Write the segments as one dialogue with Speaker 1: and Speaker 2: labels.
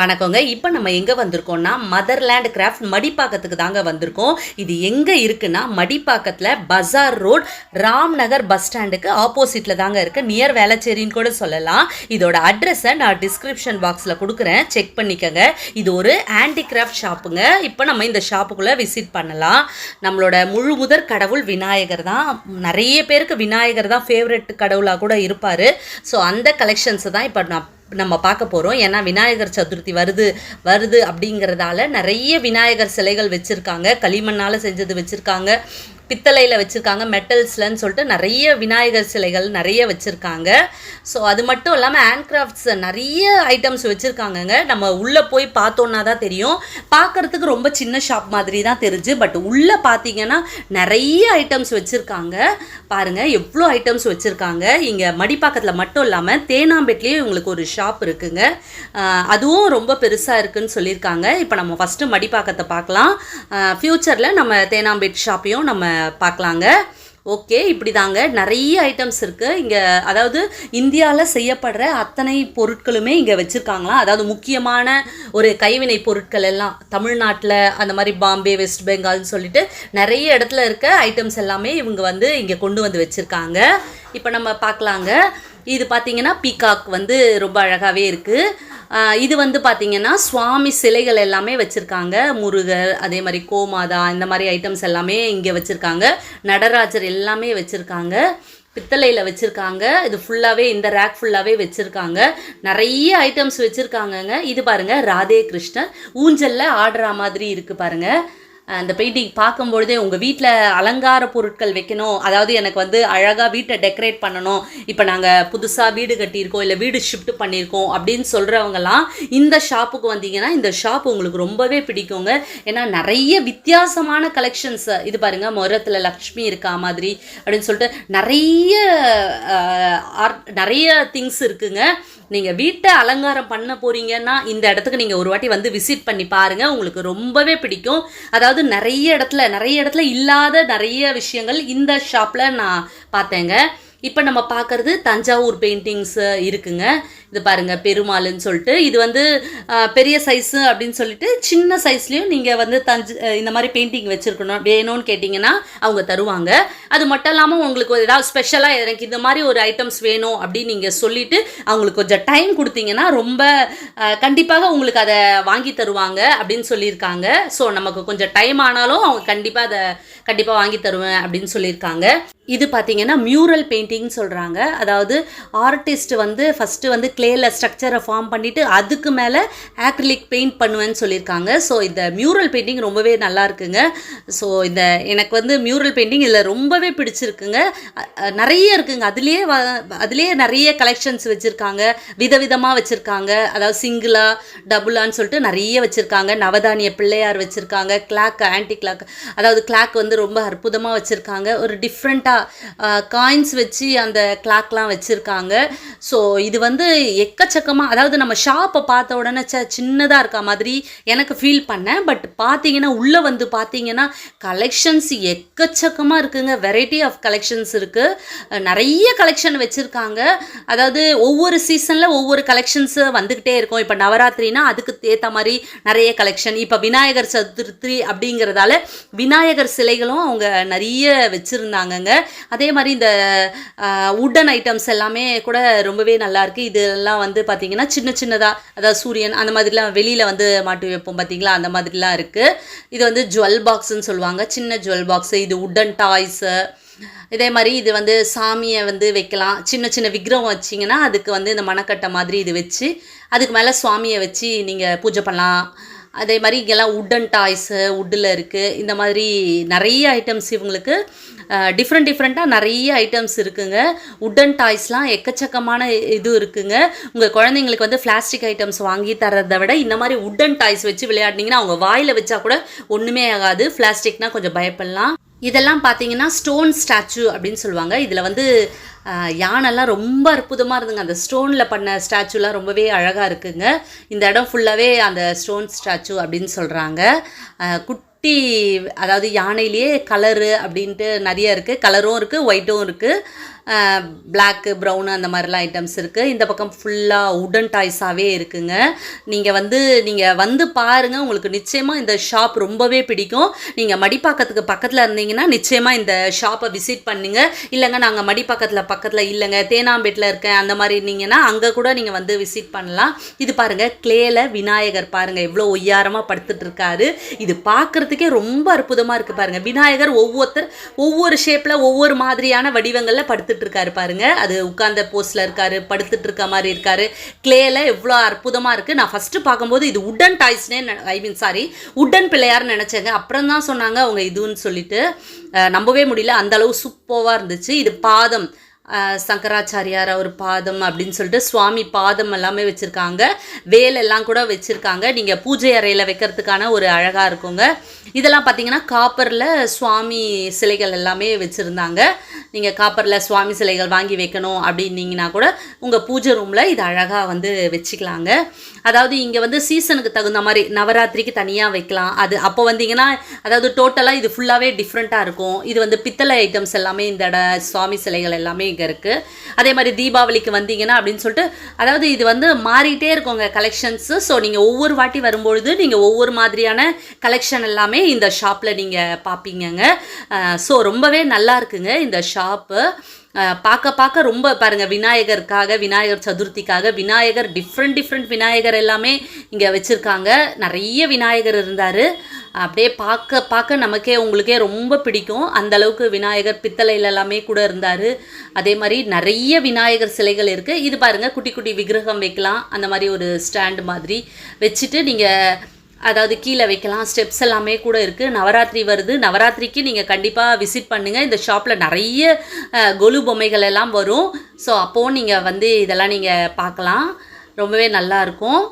Speaker 1: வணக்கங்க. இப்போ நம்ம எங்கே வந்திருக்கோம்னா மதர்லேண்ட் கிராஃப்ட் மடிப்பாக்கத்துக்கு தாங்க வந்திருக்கோம். இது எங்கே இருக்குன்னா மடிப்பாக்கத்தில் பஜார் ரோட் ராம்நகர் பஸ் ஸ்டாண்டுக்கு ஆப்போசிட்டில் தாங்க இருக்குது நியர் வேளச்சேரின்னு கூட சொல்லலாம். இதோட அட்ரஸை நான் டிஸ்கிரிப்ஷன் பாக்ஸில் கொடுக்குறேன். செக் பண்ணிக்கோங்க. இது ஒரு ஹேண்டிகிராஃப்ட் ஷாப்புங்க இப்போ நம்ம இந்த ஷாப்புக்குள்ளே விசிட் பண்ணலாம். நம்மளோட முழு முதற் கடவுள் விநாயகர் தான். நிறைய பேருக்கு விநாயகர் தான் ஃபேவரெட் கடவுளாக கூட இருப்பார். ஸோ அந்த கலெக்ஷன்ஸை தான் இப்போ நான் நம்ம பார்க்க போகிறோம் ஏன்னா விநாயகர் சதுர்த்தி வருது வருது அப்படிங்கிறதால நிறைய விநாயகர் சிலைகள் வச்சுருக்காங்க. களிமண்ணால் செஞ்சது வச்சுருக்காங்க. பித்தளையில் வச்சுருக்காங்க மெட்டல்ஸ்லன்னு சொல்லிட்டு நிறைய விநாயகர் சிலைகள் நிறைய வச்சுருக்காங்க. ஸோ அது மட்டும் இல்லாமல் ஹேண்ட் கிராஃப்ட்ஸ் நிறைய ஐட்டம்ஸ் வச்சுருக்காங்கங்க. நம்ம உள்ளே போய் பார்த்தோன்னா தான் தெரியும். பார்க்குறதுக்கு ரொம்ப சின்ன ஷாப் மாதிரி தான் தெரிஞ்சு பட் உள்ளே பார்த்தீங்கன்னா நிறைய ஐட்டம்ஸ் வச்சுருக்காங்க. பாருங்கள் எவ்வளோ ஐட்டம்ஸ் வச்சுருக்காங்க. இங்கே மடிப்பாக்கத்தில் மட்டும் இல்லாமல் தேனாம்பேட்லேயே உங்களுக்கு ஒரு ஷாப் இருக்குங்க. அதுவும் ரொம்ப பெருசாக இருக்குன்னு சொல்லியிருக்காங்க. இப்போ நம்ம ஃபஸ்ட்டு மடிப்பாக்கத்தை பார்க்கலாம். ஃப்யூச்சரில் நம்ம தேனாம்பேட் ஷாப்பையும் நம்ம பார்க்கலாங்க. ஓகே இப்படி தாங்க நிறைய ஐட்டம்ஸ் இருக்குது இங்கே அதாவது இந்தியாவில் செய்யப்படுற அத்தனை பொருட்களுமே இங்கே வச்சுருக்காங்களாம். அதாவது முக்கியமான ஒரு கைவினை பொருட்கள் எல்லாம் தமிழ்நாட்டில் அந்த மாதிரி பாம்பே வெஸ்ட் பெங்கால்னு சொல்லிட்டு நிறைய இடத்துல இருக்க ஐட்டம்ஸ் எல்லாமே இவங்க வந்து இங்கே கொண்டு வந்து வச்சுருக்காங்க. இப்போ நம்ம பார்க்கலாங்க. இது பார்த்திங்கன்னா பீகாக் வந்து ரொம்ப அழகாகவே இருக்குது இது வந்து பார்த்தீங்கன்னா சுவாமி சிலைகள் எல்லாமே வச்சுருக்காங்க. முருகர் அதே மாதிரி கோமாதா இந்த மாதிரி ஐட்டம்ஸ் எல்லாமே இங்கே வச்சுருக்காங்க. நடராஜர் எல்லாமே வச்சுருக்காங்க. பித்தளையில் வச்சுருக்காங்க. இது ஃபுல்லாகவே இந்த ரேக் ஃபுல்லாகவே வச்சுருக்காங்க. நிறைய ஐட்டம்ஸ் வச்சுருக்காங்கங்க. இது பாருங்கள் ராதே கிருஷ்ணர் ஊஞ்சலில் ஆடுற மாதிரி இருக்குது பாருங்கள் அந்த பெயிண்டிங் பார்க்கும்பொழுதே உங்கள் வீட்டில் அலங்கார பொருட்கள் வைக்கணும். அதாவது எனக்கு வந்து அழகாக வீட்டை டெக்கரேட் பண்ணணும். இப்போ நாங்கள் புதுசாக வீடு கட்டியிருக்கோம் இல்லை வீடு ஷிஃப்ட் பண்ணியிருக்கோம் அப்படின்னு சொல்கிறவங்கலாம் இந்த ஷாப்புக்கு வந்தீங்கன்னா இந்த ஷாப் உங்களுக்கு ரொம்பவே பிடிக்குங்க. ஏன்னா நிறைய வித்தியாசமான கலெக்ஷன்ஸ் இது பாருங்கள் முரத்தில் லக்ஷ்மி இருக்கா மாதிரி அப்படின்னு சொல்லிட்டு நிறைய ஆர்ட் நிறைய திங்ஸ் இருக்குங்க. நீங்கள் வீட்டை அலங்காரம் பண்ண போறீங்கன்னா இந்த இடத்துக்கு நீங்கள் ஒரு வாட்டி வந்து விசிட் பண்ணி பாருங்க. உங்களுக்கு ரொம்பவே பிடிக்கும். அதாவது நிறைய இடத்துல நிறைய இடத்துல இல்லாத நிறைய விஷயங்கள் இந்த ஷாப்பில் நான் பார்த்தேங்க. இப்போ நம்ம பார்க்குறது தஞ்சாவூர் பெயிண்டிங்ஸ் இருக்குங்க. இது பாருங்கள் பெருமாள்னு சொல்லிட்டு. இது வந்து பெரிய சைஸு அப்படின்னு சொல்லிட்டு சின்ன சைஸ்லேயும் நீங்கள் வந்து தஞ்சு இந்த மாதிரி பெயிண்டிங் வச்சுருக்கணும் வேணும்னு கேட்டிங்கன்னா அவங்க தருவாங்க. அது மட்டும் இல்லாமல் உங்களுக்கு ஏதாவது ஸ்பெஷலாக எனக்கு இந்த மாதிரி ஒரு ஐட்டம்ஸ் வேணும் அப்படின்னு நீங்கள் சொல்லிட்டு அவங்களுக்கு கொஞ்சம் டைம் கொடுத்தீங்கன்னா ரொம்ப கண்டிப்பாக உங்களுக்கு அதை வாங்கி தருவாங்க அப்படின்னு சொல்லியிருக்காங்க. ஸோ நமக்கு கொஞ்சம் டைம் ஆனாலும் அவங்க கண்டிப்பாக அதை கண்டிப்பாக வாங்கி தருவேன் அப்படின்னு சொல்லியிருக்காங்க. இது பார்த்தீங்கன்னா மியூரல் பெயிண்டிங்னு சொல்கிறாங்க அதாவது ஆர்டிஸ்ட் வந்து ஃபஸ்ட்டு வந்து கிளேயில் ஸ்ட்ரக்சரை ஃபார்ம் பண்ணிவிட்டு அதுக்கு மேலே ஆக்ரிலிக் பெயிண்ட் பண்ணுவேன்னு சொல்லியிருக்காங்க. ஸோ இந்த மியூரல் பெயிண்டிங் ரொம்பவே நல்லா இருக்குங்க. ஸோ இந்த எனக்கு வந்து மியூரல் பெயிண்டிங் இதில் ரொம்பவே பிடிச்சிருக்குங்க. நிறைய இருக்குங்க. அதுலேயே வ அதுலேயே நிறைய கலெக்ஷன்ஸ் வச்சுருக்காங்க. விதவிதமாக வச்சுருக்காங்க. அதாவது சிங்கிளா டபுளான்னு சொல்லிட்டு நிறைய வச்சுருக்காங்க. நவதானிய பிள்ளையார் வச்சுருக்காங்க. கிளாக் ஆன்டி கிளாக் அதாவது கிளாக் வந்து ரொம்ப அற்புதமாக வச்சுருக்காங்க. ஒரு டிஃப்ரெண்ட்டாக காயின்ஸ் வச்சு அந்த கிளாக்லாம் வச்சுருக்காங்க. ஸோ இது வந்து எக்கச்சக்கமாக அதாவது நம்ம ஷாப்பை பார்த்த உடனே ச சின்னதாக இருக்க மாதிரி எனக்கு ஃபீல் பண்ணேன். பட் பார்த்தீங்கன்னா உள்ளே வந்து பார்த்தீங்கன்னா கலெக்ஷன்ஸ் எக்கச்சக்கமாக இருக்குங்க. வெரைட்டி ஆஃப் கலெக்ஷன்ஸ் இருக்குது நிறைய கலெக்ஷன் வச்சுருக்காங்க. அதாவது ஒவ்வொரு சீசனில் ஒவ்வொரு கலெக்ஷன்ஸு வந்துக்கிட்டே இருக்கும். இப்போ நவராத்திரினா அதுக்கு ஏற்ற மாதிரி நிறைய கலெக்ஷன் இப்போ விநாயகர் சதுர்த்தி அப்படிங்கிறதால விநாயகர் சிலைகளும் அவங்க நிறைய வச்சுருந்தாங்கங்க. அதே மாதிரி இந்த உட்டன் ஐட்டம்ஸ் எல்லாமே கூட ரொம்பவே நல்லாயிருக்கு இது இதெல்லாம் வந்து பார்த்தீங்கன்னா சின்ன சின்னதாக அதாவது சூரியன் அந்த மாதிரிலாம் வெளியில் வந்து மாட்டி வைப்போம் பார்த்தீங்களா அந்த மாதிரிலாம் இருக்குது இது வந்து ஜுவல் பாக்ஸ்ன்னு சொல்லுவாங்க. சின்ன ஜுவல் பாக்ஸு இது உட்டன் டாய்ஸு இதே மாதிரி இது வந்து சாமியை வந்து வைக்கலாம். சின்ன சின்ன விக்கிரகம் வச்சிங்கன்னா அதுக்கு வந்து இந்த மணக்கட்டை மாதிரி இது வச்சு அதுக்கு மேலே சுவாமியை வச்சு நீங்கள் பூஜை பண்ணலாம். அதே மாதிரி இங்கெல்லாம் உட்டன் டாய்ஸு உட்டில் இருக்குது இந்த மாதிரி நிறைய ஐட்டம்ஸ் இவங்களுக்கு டிஃப்ரெண்ட் டிஃப்ரெண்ட்டாக நிறைய ஐட்டம்ஸ் இருக்குங்க. உட்டன் டாய்ஸ்லாம் எக்கச்சக்கமான இது இருக்குங்க. உங்கள் குழந்தைங்களுக்கு வந்து பிளாஸ்டிக் ஐட்டம்ஸ் வாங்கி தரதை விட இந்த மாதிரி உட்டன் டாய்ஸ் வச்சு விளையாடினீங்கன்னா அவங்க வாயில் வச்சா கூட ஒன்றுமே ஆகாது. பிளாஸ்டிக்னால் கொஞ்சம் பயப்படலாம். இதெல்லாம் பார்த்தீங்கன்னா ஸ்டோன் ஸ்டாச்சு அப்படின்னு சொல்லுவாங்க. இதில் வந்து யானைலாம் ரொம்ப அற்புதமாக இருந்துங்க அந்த ஸ்டோனில் பண்ண ஸ்டாச்சுலாம் ரொம்பவே அழகாக இருக்குங்க. இந்த இடம் ஃபுல்லாகவே அந்த ஸ்டோன் ஸ்டாச்சு அப்படின்னு சொல்கிறாங்க குட்டி அதாவது யானையிலேயே கலரு அப்படின்ட்டு நிறைய இருக்குது கலரும் இருக்குது ஒயிட்டும் இருக்குது பிளாக்கு ப்ரௌனு அந்த மாதிரிலாம் ஐட்டம்ஸ் இருக்குது இந்த பக்கம் ஃபுல்லாக உடன் டாய்ஸாகவே இருக்குங்க. நீங்கள் வந்து நீங்கள் வந்து பாருங்கள் உங்களுக்கு நிச்சயமாக இந்த ஷாப் ரொம்பவே பிடிக்கும். நீங்கள் மடிப்பாக்கத்துக்கு பக்கத்தில் இருந்தீங்கன்னா நிச்சயமாக இந்த ஷாப்பை விசிட் பண்ணுங்க. இல்லைங்க நாங்கள் மடிப்பாக்கத்தில் பக்கத்தில் இல்லைங்க. தேனாம்பேட்டில் இருக்கேன் அந்த மாதிரி இருந்தீங்கன்னா அங்கே கூட நீங்கள் வந்து விசிட் பண்ணலாம். இது பாருங்கள் கிளேல விநாயகர் பாருங்கள் எவ்வளோ ஒய்யாரமாக படுத்துட்டு இருக்காரு. இது பார்க்குறதுக்கே ரொம்ப அற்புதமாக இருக்குது பாருங்கள் விநாயகர் ஒவ்வொருத்தர் ஒவ்வொரு ஷேப்பில் ஒவ்வொரு மாதிரியான வடிவங்களில் படுத்துட்டு இருக்காரு பாருங்க. அது உட்கார்ந்த போஸ்ட்ல இருக்காரு படுத்துட்டு இருக்க மாதிரி இருக்காரு. கிளேல எவ்வளோ அற்புதமாக இருக்குது நான் ஃபஸ்ட்டு பார்க்கும்போது இது உடன் டாய்ஸ்னே ஐ மீன் சாரி உடன் பிள்ளையார்னு நினச்சேங்க. அப்புறம் தான் சொன்னாங்க அவங்க இதுன்னு சொல்லிட்டு. நம்பவே முடியல. அந்த அளவு சூப்பராக இருந்துச்சு. இது பாதம். சங்கராச்சாரியார் அவர் பாதம் அப்படின்னு சொல்லிட்டு சுவாமி பாதம் எல்லாமே வச்சுருக்காங்க. வேல் எல்லாம் கூட வச்சுருக்காங்க. நீங்கள் பூஜை அறையில் வைக்கிறதுக்கான ஒரு அழகாக இருக்குங்க. இதெல்லாம் பார்த்தீங்கன்னா காப்பரில் சுவாமி சிலைகள் எல்லாமே வச்சுருந்தாங்க. நீங்கள் காப்பரில் சுவாமி சிலைகள் வாங்கி வைக்கணும் அப்படின்னீங்கன்னா கூட உங்கள் பூஜை ரூமில் இது அழகாக வந்து வச்சுக்கலாங்க. அதாவது இங்கே வந்து சீசனுக்கு தகுந்த மாதிரி நவராத்திரிக்கு தனியாக வைக்கலாம். அது அப்போ வந்தீங்கன்னா அதாவது டோட்டலாக இது ஃபுல்லாகவே டிஃப்ரெண்ட்டாக இருக்கும். இது வந்து பித்தளை ஐட்டம்ஸ் எல்லாமே இந்த இட சுவாமி சிலைகள் எல்லாமே இங்கே இருக்குது அதே மாதிரி தீபாவளிக்கு வந்தீங்கன்னா அப்படின்னு சொல்லிட்டு அதாவது இது வந்து மாறிட்டே இருக்குங்க கலெக்ஷன்ஸு ஸோ நீங்கள் ஒவ்வொரு வாட்டி வரும்பொழுது நீங்கள் ஒவ்வொரு மாதிரியான கலெக்ஷன் எல்லாமே இந்த ஷாப்பில் நீங்கள் பார்ப்பீங்கங்க ஸோ ரொம்பவே நல்லா இருக்குங்க இந்த ஷாப்பு பார்க்க பார்க்க ரொம்ப பாருங்கள் விநாயகருக்காக விநாயகர் சதுர்த்திக்காக விநாயகர் டிஃப்ரெண்ட் டிஃப்ரெண்ட் விநாயகர் எல்லாமே இங்கே வச்சுருக்காங்க. நிறைய விநாயகர் இருந்தார். அப்படியே பார்க்க பார்க்க நமக்கே உங்களுக்கே ரொம்ப பிடிக்கும். அந்த அளவுக்கு விநாயகர் பித்தளையில் எல்லாமே கூட இருந்தார். அதே மாதிரி நிறைய விநாயகர் சிலைகள் இருக்குது இது பாருங்கள் குட்டி குட்டி விக்கிரகம் வைக்கலாம். அந்த மாதிரி ஒரு ஸ்டாண்டு மாதிரி வச்சுட்டு நீங்கள் அதாவது கீழே வைக்கலாம். ஸ்டெப்ஸ் எல்லாமே கூட இருக்குது நவராத்திரி வருது. நவராத்திரிக்கு நீங்கள் கண்டிப்பாக விசிட் பண்ணுங்கள் இந்த ஷாப்பில் நிறைய கொலு பொம்மைகள் எல்லாம் வரும். ஸோ அப்போவும் நீங்கள் வந்து இதெல்லாம் நீங்கள் பார்க்கலாம். ரொம்பவே நல்லாயிருக்கும்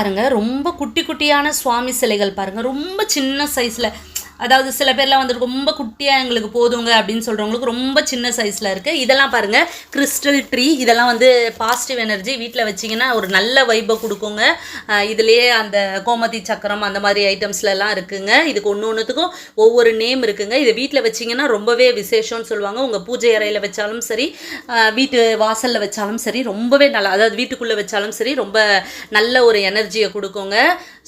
Speaker 1: பாருங்கள் பாருங்க. ரொம்ப குட்டி குட்டியான சுவாமி சிலைகள் பாருங்க. ரொம்ப சின்ன சைஸில் அதாவது சில பேர்லாம் வந்து ரொம்ப குட்டியாக எங்களுக்கு போதுங்க அப்படின்னு சொல்கிறவங்களுக்கு ரொம்ப சின்ன சைஸில் இருக்குது இதெல்லாம் பாருங்கள் கிறிஸ்டல் ட்ரீ இதெல்லாம் வந்து பாசிட்டிவ் எனர்ஜி வீட்டில் வச்சிங்கன்னா ஒரு நல்ல வைப்பை கொடுக்குங்க. இதுலேயே அந்த கோமதி சக்கரம் அந்த மாதிரி ஐட்டம்ஸ்லலாம் இருக்குங்க. இதுக்கு ஒன்று ஒன்றுத்துக்கும் ஒவ்வொரு நேம் இருக்குங்க. இதை வீட்டில் வச்சிங்கன்னா ரொம்பவே விசேஷம்னு சொல்லுவாங்க. உங்கள் பூஜை அறையில் வச்சாலும் சரி வீட்டு வாசலில் வச்சாலும் சரி ரொம்பவே நல்லா அதாவது வீட்டுக்குள்ளே வச்சாலும் சரி ரொம்ப நல்ல ஒரு எனர்ஜியை கொடுக்குங்க.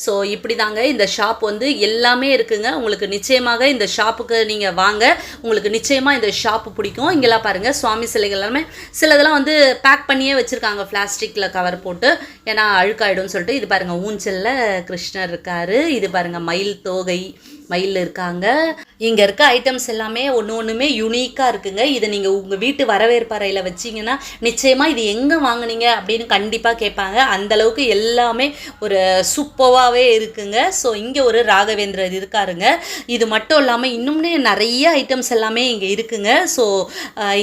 Speaker 1: ஸோ இப்படி தாங்க இந்த ஷாப் வந்து எல்லாமே இருக்குங்க. உங்களுக்கு நிச்சயமாக இந்த ஷாப்புக்கு நீங்கள் வாங்க. உங்களுக்கு நிச்சயமாக இந்த ஷாப்பு பிடிக்கும். இங்கெல்லாம் பாருங்கள் சுவாமி சிலைகள் எல்லாமே சிலதெல்லாம் வந்து பேக் பண்ணியே வச்சுருக்காங்க. பிளாஸ்டிக்கில் கவர் போட்டு. ஏன்னா அழுக்காயிடும்னு சொல்லிட்டு. இது பாருங்கள் ஊஞ்சலில் கிருஷ்ணர் இருக்காரு. இது பாருங்கள் மயில் தோகை. மயில் இருக்காங்க. இங்கே இருக்க ஐட்டம்ஸ் எல்லாமே ஒன்று ஒன்றுமே யூனிக்காக இருக்குங்க. இதை நீங்கள் உங்கள் வீட்டு வரவேற்பறையில் வச்சீங்கன்னா நிச்சயமாக இது எங்கே வாங்குனீங்க அப்படின்னு கண்டிப்பாக கேட்பாங்க. அந்த அளவுக்கு எல்லாமே ஒரு சூப்பராகவே இருக்குங்க. ஸோ இங்கே ஒரு ராகவேந்திரர் இருக்காருங்க. இது மட்டும் இல்லாமல் இன்னுமே நிறைய ஐட்டம்ஸ் எல்லாமே இங்கே இருக்குங்க. ஸோ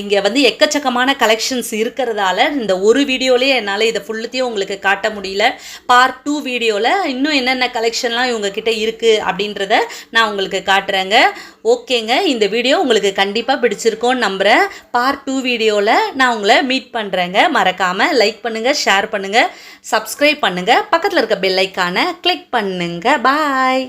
Speaker 1: இங்கே வந்து எக்கச்சக்கமான கலெக்ஷன்ஸ் இருக்கிறதால இந்த ஒரு வீடியோலேயே என்னால் இதை ஃபுல்லுத்தையும் உங்களுக்கு காட்ட முடியல. பார்ட் டூ வீடியோவில் இன்னும் என்னென்ன கலெக்ஷன்லாம் இவங்கக்கிட்ட இருக்குது அப்படின்றத நான் உங்களுக்கு காட்டுறேங்க. ஓகேங்க இந்த வீடியோ உங்களுக்கு கண்டிப்பாக பிடிச்சிருக்கோன்னு நம்புகிறேன் பார்ட் டூ வீடியோவில் நான் உங்களை மீட் பண்ணுறேங்க மறக்காமல் லைக் பண்ணுங்கள் ஷேர் பண்ணுங்கள் சப்ஸ்கிரைப் பண்ணுங்கள் பக்கத்தில் இருக்க பெல்லைக்கான கிளிக் பண்ணுங்கள் பாய்